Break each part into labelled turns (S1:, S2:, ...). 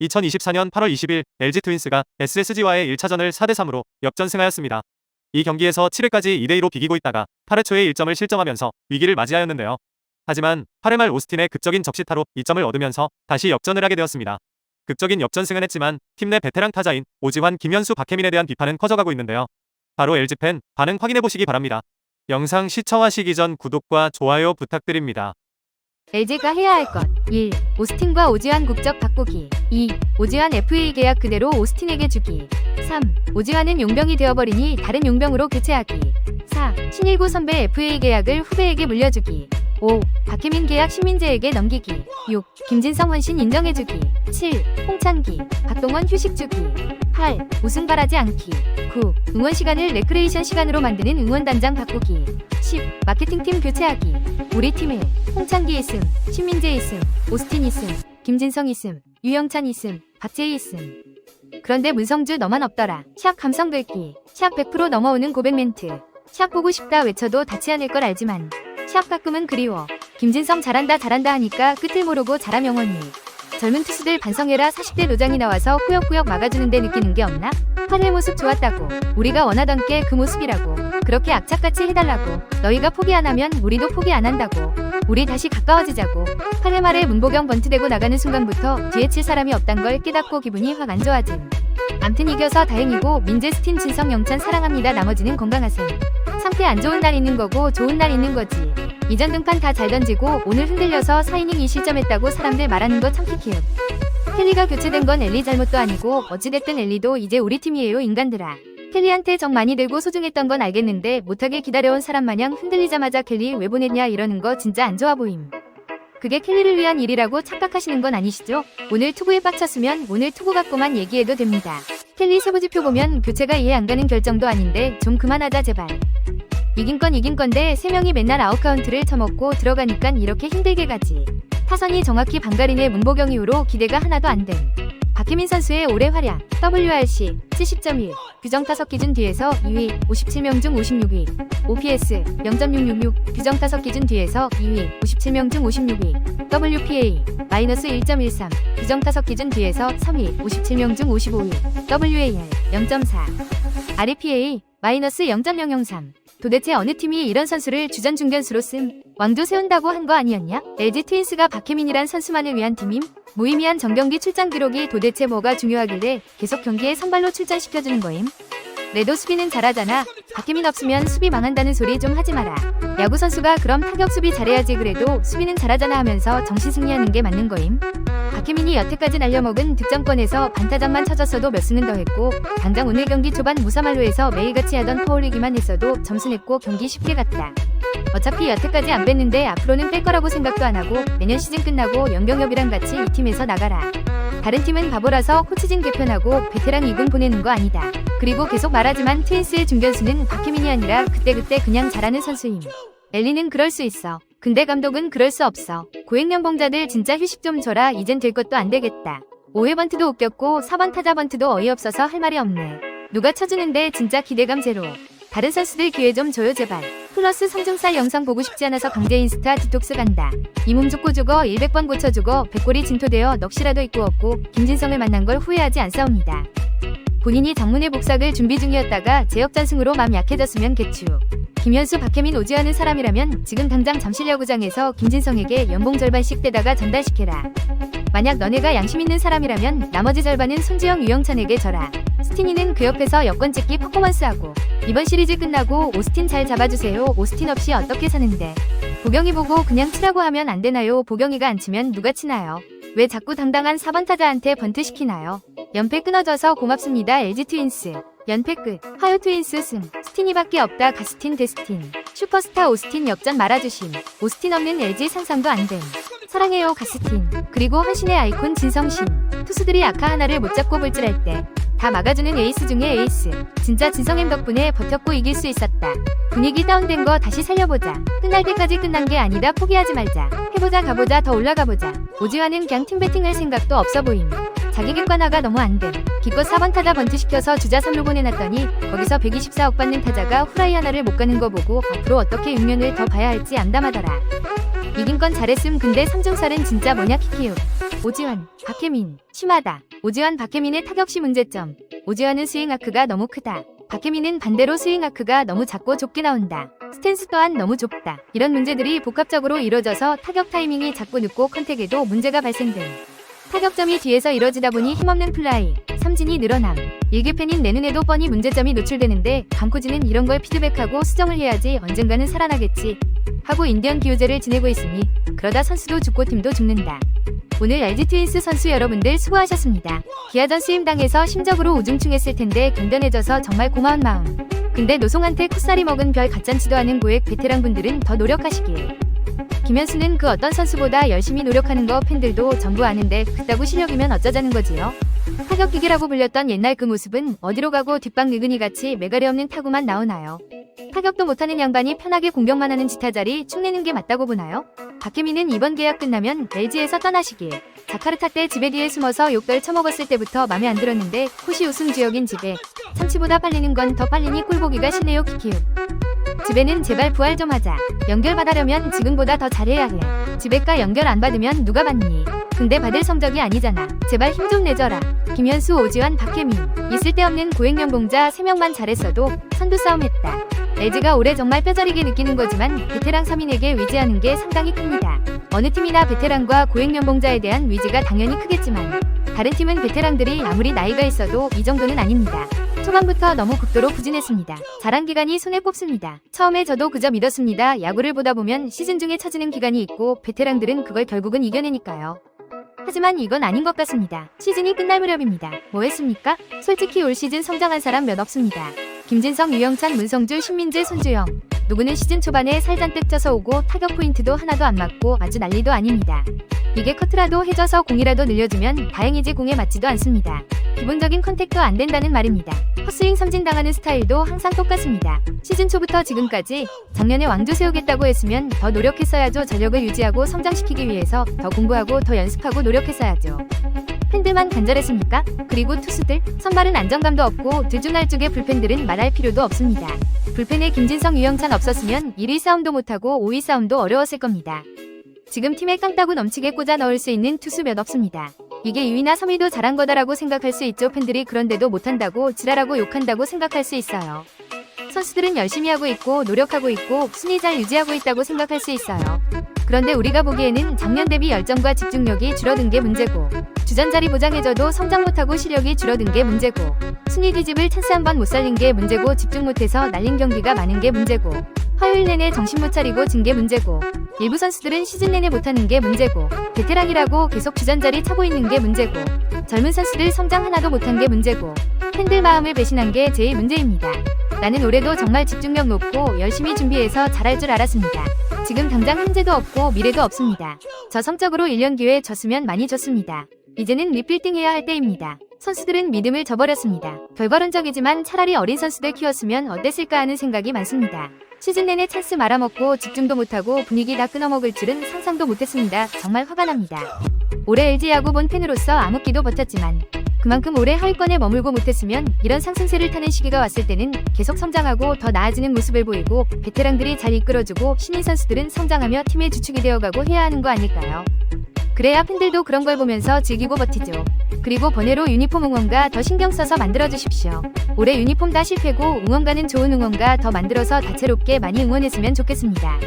S1: 2024년 8월 20일 LG 트윈스가 SSG와의 1차전을 4대3으로 역전승하였습니다. 이 경기에서 7회까지 2대2로 비기고 있다가 8회 초에 1점을 실점하면서 위기를 맞이하였는데요. 하지만 8회 말 오스틴의 극적인 적시타로 2점을 얻으면서 다시 역전을 하게 되었습니다. 극적인 역전승은 했지만 팀 내 베테랑 타자인 오지환, 김현수, 박혜민에 대한 비판은 커져가고 있는데요. 바로 LG팬 반응 확인해보시기 바랍니다. 영상 시청하시기 전 구독과 좋아요 부탁드립니다.
S2: LG가 해야 할 것 1. 오스틴과 오지환 국적 바꾸기 2. 오지환 FA 계약 그대로 오스틴에게 주기 3. 오지환은 용병이 되어버리니 다른 용병으로 교체하기 4. 신일구 선배 FA 계약을 후배에게 물려주기 5. 박혜민 계약 신민재에게 넘기기 6. 김진성 헌신 인정해주기 7. 홍창기, 박동원 휴식 주기 8. 우승 바라지 않기 9. 응원 시간을 레크레이션 시간으로 만드는 응원단장 바꾸기 10. 마케팅팀 교체하기 우리 팀에 홍창기 있음, 신민재 있음, 오스틴 있음, 김진성 있음, 유영찬 있음, 박재희 있음. 그런데 문성주 너만 없더라. 샵 감성 글기, 샵 100% 넘어오는 고백 멘트. 샵 보고 싶다 외쳐도 닿지 않을 걸 알지만. 샵 가끔은 그리워. 김진성 잘한다 잘한다 하니까 끝을 모르고 잘함 영원히. 젊은 투수들 반성해라 40대 노장이 나와서 꾸역꾸역 막아주는데 느끼는 게 없나? 8회 모습 좋았다고. 우리가 원하던 게 그 모습이라고. 그렇게 악착같이 해달라고. 너희가 포기 안 하면 우리도 포기 안 한다고. 우리 다시 가까워지자고. 8회 말에 문보경 번트되고 나가는 순간부터 뒤에 칠 사람이 없단 걸 깨닫고 기분이 확 안 좋아짐. 암튼 이겨서 다행이고 민재 스틴 진성 영찬 사랑합니다 나머지는 건강하셈. 상태 안 좋은 날 있는 거고 좋은 날 있는 거지. 이전 등판 다 잘 던지고 오늘 흔들려서 4이닝 2실점했다고 사람들 말하는 거 키읔. 켈리가 교체된 건 엘리 잘못도 아니고 어찌됐든 엘리도 이제 우리 팀이에요 인간들아. 켈리한테 정 많이 들고 소중했던 건 알겠는데 못하게 기다려온 사람 마냥 흔들리자마자 켈리 왜 보냈냐 이러는 거 진짜 안 좋아 보임. 그게 켈리를 위한 일이라고 착각하시는 건 아니시죠? 오늘 투구에 빡쳤으면 오늘 투구 갖고만 얘기해도 됩니다. 켈리 세부지표 보면 교체가 이해 안 가는 결정도 아닌데 좀 그만하자 제발. 이긴 건 이긴 건데 세 명이 맨날 아웃카운트를 쳐먹고 들어가니깐 이렇게 힘들게 가지. 타선이 정확히 방가린의 문보경 이후로 기대가 하나도 안 됨. 박혜민 선수의 올해 활약 WRC 70.1 규정 타석 기준 뒤에서 2위 57명 중 56위 OPS 0.666 규정 타석 기준 뒤에서 2위 57명 중 56위 WPA 마이너스 1.13 규정 타석 기준 뒤에서 3위 57명 중 55위 WAR 0.4 REPA 마이너스 0.003 도대체 어느 팀이 이런 선수를 주전 중견수로 씀 왕도 세운다고 한 거 아니었냐? LG 트윈스가 박혜민이란 선수만을 위한 팀임? 무의미한 정경기 출장 기록이 도대체 뭐가 중요하길래 계속 경기에 선발로 출전시켜주는 거임? 레도 수비는 잘하잖아. 박혜민 없으면 수비 망한다는 소리 좀 하지 마라. 야구 선수가 그럼 타격 수비 잘해야지 그래도 수비는 잘하잖아 하면서 정시 승리하는 게 맞는 거임? 박혜민이 여태까지 날려먹은 득점권에서 반타점만 쳐졌어도 몇 승은 더 했고 당장 오늘 경기 초반 무사말로에서 매일같이 하던 퍼올리기만 했어도 점수 냈고 경기 쉽게 갔다. 어차피 여태까지 안 뺐는데 앞으로는 뺄 거라고 생각도 안 하고 내년 시즌 끝나고 연경엽이랑 같이 이 팀에서 나가라. 다른 팀은 바보라서 코치진 개편하고 베테랑 2군 보내는 거 아니다. 그리고 계속 말하지만 트윈스의 중견수는 박혜민이 아니라 그때그때 그냥 잘하는 선수임. 엘리는 그럴 수 있어. 근데 감독은 그럴 수 없어. 고액연봉자들 진짜 휴식 좀 줘라. 이젠 될 것도 안 되겠다. 5회 번트도 웃겼고 4번 타자 번트도 어이없어서 할 말이 없네. 누가 쳐주는데 진짜 기대감 제로. 다른 선수들 기회 좀 줘요 제발. 플러스 성중살 영상 보고 싶지 않아서 강제 인스타 디톡스 간다. 이몸 죽고 죽어 100번 고쳐 죽어 백골이 진토되어 넋이라도 입고 없고 김진성을 만난 걸 후회하지 않사옵니다. 본인이 장문의 복삭을 준비 중이었다가 제역잔승으로 맘 약해졌으면 개추. 김현수, 박혜민, 오지하는 사람이라면 지금 당장 잠실 야구장에서 김진성에게 연봉 절반씩 떼다가 전달시켜라. 만약 너네가 양심 있는 사람이라면 나머지 절반은 손지영, 유영찬에게 져라. 스티니는 그 옆에서 여권 찍기 퍼포먼스하고 이번 시리즈 끝나고 오스틴 잘 잡아주세요. 오스틴 없이 어떻게 사는데. 보경이 보고 그냥 치라고 하면 안 되나요? 보경이가 안 치면 누가 치나요? 왜 자꾸 당당한 4번 타자한테 번트 시키나요? 연패 끊어져서 고맙습니다. LG 트윈스. 연패 끝. 하요 트윈스 승. 스티니밖에 없다. 가스틴 데스틴. 슈퍼스타 오스틴 역전 말아주심. 오스틴 없는 LG 상상도 안 됨. 사랑해요 가스틴. 그리고 헌신의 아이콘 진성신. 투수들이 아카 하나를 못 잡고 볼질할 때. 다 막아주는 에이스 중에 에이스. 진짜 진성엠 덕분에 버텼고 이길 수 있었다. 분위기 다운된 거 다시 살려보자. 끝날 때까지 끝난 게 아니다. 포기하지 말자. 해보자 가보자 더 올라가보자. 오지환은 그냥 팀 배팅할 생각도 없어 보임. 자기 객관화가 너무 안 돼. 기껏 4번 타자 번트 시켜서 주자 3루 보내놨더니 거기서 124억 받는 타자가 후라이 하나를 못 가는 거 보고 앞으로 어떻게 6년을 더 봐야 할지 암담하더라. 이긴 건 잘했음 근데 삼중살은 진짜 뭐냐 키키우. 오지환, 박혜민, 심하다. 오지환, 박혜민의 타격시 문제점. 오지환은 스윙 아크가 너무 크다. 박혜민은 반대로 스윙 아크가 너무 작고 좁게 나온다. 스탠스 또한 너무 좁다. 이런 문제들이 복합적으로 이뤄져서 타격 타이밍이 자꾸 늦고 컨택에도 문제가 발생됨. 타격점이 뒤에서 이뤄지다 보니 힘없는 플라이, 삼진이 늘어남. 일개 팬인 내 눈에도 뻔히 문제점이 노출되는데 강코지는 이런 걸 피드백하고 수정을 해야지 언젠가는 살아나겠지. 하고 인디언 기우제를 지내고 있으니 그러다 선수도 죽고 팀도 죽는다. 오늘 LG 트윈스 선수 여러분들 수고하셨습니다. 기아전 수임당해서 심적으로 우중충했을 텐데 견뎌내줘서 정말 고마운 마음. 근데 노송한테 콧살이 먹은 별 가짠치도 않은 고액 베테랑 분들은 더 노력하시길. 김현수는 그 어떤 선수보다 열심히 노력하는 거 팬들도 전부 아는데 그따구 실력이면 어쩌자는 거지요. 타격기계라고 불렸던 옛날 그 모습은 어디로 가고 뒷방 느그니 같이 매가리 없는 타구만 나오나요? 타격도 못하는 양반이 편하게 공격만 하는 지타자리 축내는 게 맞다고 보나요? 박혜민은 이번 계약 끝나면 LG에서 떠나시길. 자카르타 때 지배 뒤에 숨어서 욕별 처먹었을 때부터 맘에 안 들었는데 코시 우승 지역인 지배. 참치보다 빨리는 건더 빨리니 꿀보기가 싫네요 키키우. 집에는 제발 부활 좀 하자. 연결 받으려면 지금보다 더 잘해야 해. 지배가 연결 안 받으면 누가 받니? 근데 받을 성적이 아니잖아. 제발 힘 좀 내줘라. 김현수, 오지환, 박혜민. 있을 데 없는 고액연봉자 3명만 잘했어도 선두 싸움 했다. LG가 올해 정말 뼈저리게 느끼는 거지만 베테랑 3인에게 위지하는 게 상당히 큽니다. 어느 팀이나 베테랑과 고액연봉자에 대한 위지가 당연히 크겠지만 다른 팀은 베테랑들이 아무리 나이가 있어도 이 정도는 아닙니다. 초반부터 너무 극도로 부진했습니다. 자란 기간이 손에 꼽습니다. 처음에 저도 그저 믿었습니다. 야구를 보다 보면 시즌 중에 처지는 기간이 있고 베테랑들은 그걸 결국은 이겨내니까요. 하지만 이건 아닌 것 같습니다. 시즌이 끝날 무렵입니다. 뭐 했습니까? 솔직히 올 시즌 성장한 사람 몇 없습니다. 김진성, 유영찬, 문성주, 신민재, 손주영. 누구는 시즌 초반에 살잔뜩 쪄서 오고 타격 포인트도 하나도 안 맞고 아주 난리도 아닙니다. 이게 커트라도 해줘서 공이라도 늘려주면 다행이지 공에 맞지도 않습니다. 기본적인 컨택도 안 된다는 말입니다. 헛스윙 삼진 당하는 스타일도 항상 똑같습니다. 시즌 초부터 지금까지 작년에 왕조 세우겠다고 했으면 더 노력했어야죠. 전력을 유지하고 성장시키기 위해서 더 공부하고 더 연습하고 노력했어야죠. 팬들만 간절했습니까? 그리고 투수들 선발은 안정감도 없고 들쭉날쭉의 불펜들은 말할 필요도 없습니다. 불펜에 김진성, 유영찬 없었으면 1위 싸움도 못하고 5위 싸움도 어려웠을 겁니다. 지금 팀에 깡따구 넘치게 꽂아 넣을 수 있는 투수 몇 없습니다. 이게 2위나 3위도 잘한 거다라고 생각할 수 있죠. 팬들이 그런데도 못한다고 지랄하고 욕한다고 생각할 수 있어요. 선수들은 열심히 하고 있고 노력하고 있고 순위 잘 유지하고 있다고 생각할 수 있어요. 그런데 우리가 보기에는 작년 대비 열정과 집중력이 줄어든 게 문제고 주전 자리 보장해줘도 성장 못하고 실력이 줄어든 게 문제고 순위 뒤집을 찬스 한 번 못 살린 게 문제고 집중 못해서 날린 경기가 많은 게 문제고 화요일 내내 정신 못 차리고 진게 문제고 일부 선수들은 시즌 내내 못하는 게 문제고 베테랑이라고 계속 주전 자리 차고 있는 게 문제고 젊은 선수들 성장 하나도 못한 게 문제고 팬들 마음을 배신한 게 제일 문제입니다. 나는 올해도 정말 집중력 높고 열심히 준비해서 잘할 줄 알았습니다. 지금 당장 현재도 없고 미래도 없습니다. 저 성적으로 1년 기회 졌으면 많이 졌습니다. 이제는 리필딩 해야 할 때입니다. 선수들은 믿음을 저버렸습니다. 결과론적이지만 차라리 어린 선수들 키웠으면 어땠을까 하는 생각이 많습니다. 시즌 내내 찬스 말아먹고 집중도 못하고 분위기 다 끊어먹을 줄은 상상도 못했습니다. 정말 화가 납니다. 올해 LG 야구 본 팬으로서 암흑기도 버텼지만 그만큼 오래 하위권에 머물고 못했으면 이런 상승세를 타는 시기가 왔을 때는 계속 성장하고 더 나아지는 모습을 보이고 베테랑들이 잘 이끌어주고 신인 선수들은 성장하며 팀의 주축이 되어가고 해야 하는 거 아닐까요? 그래야 팬들도 그런 걸 보면서 즐기고 버티죠. 그리고 번외로 유니폼 응원가 더 신경 써서 만들어 주십시오. 올해 유니폼 다 실패고 응원가는 좋은 응원가 더 만들어서 다채롭게 많이 응원했으면 좋겠습니다.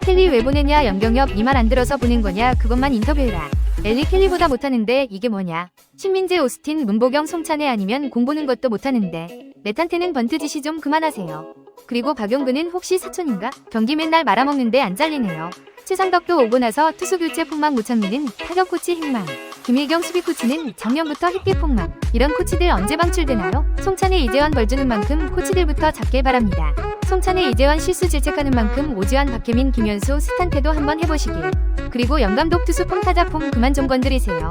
S2: 켈리 왜 보내냐 연경엽 이 말 안 들어서 보낸 거냐 그것만 인터뷰해라. 엘리 켈리보다 못하는데 이게 뭐냐. 신민재 오스틴 문보경 송찬혜 아니면 공 보는 것도 못하는데 내탄테는 번트 지시 좀 그만하세요. 그리고 박용근은 혹시 사촌인가? 경기 맨날 말아먹는데 안 잘리네요. 최상덕도 오고 나서 투수 교체 폭망 무창민은 타격 코치 행망. 김일경 수비 코치는 작년부터 햇빛 폭망. 이런 코치들 언제 방출되나요? 송찬의 이재원 벌 주는 만큼 코치들부터 잡길 바랍니다. 송찬의 이재원 실수 질책하는 만큼 오지환 박혜민 김현수 스탄테도 한번 해보시길. 그리고 영감독 투수 폼 타자 폼 그만 좀 건드리세요.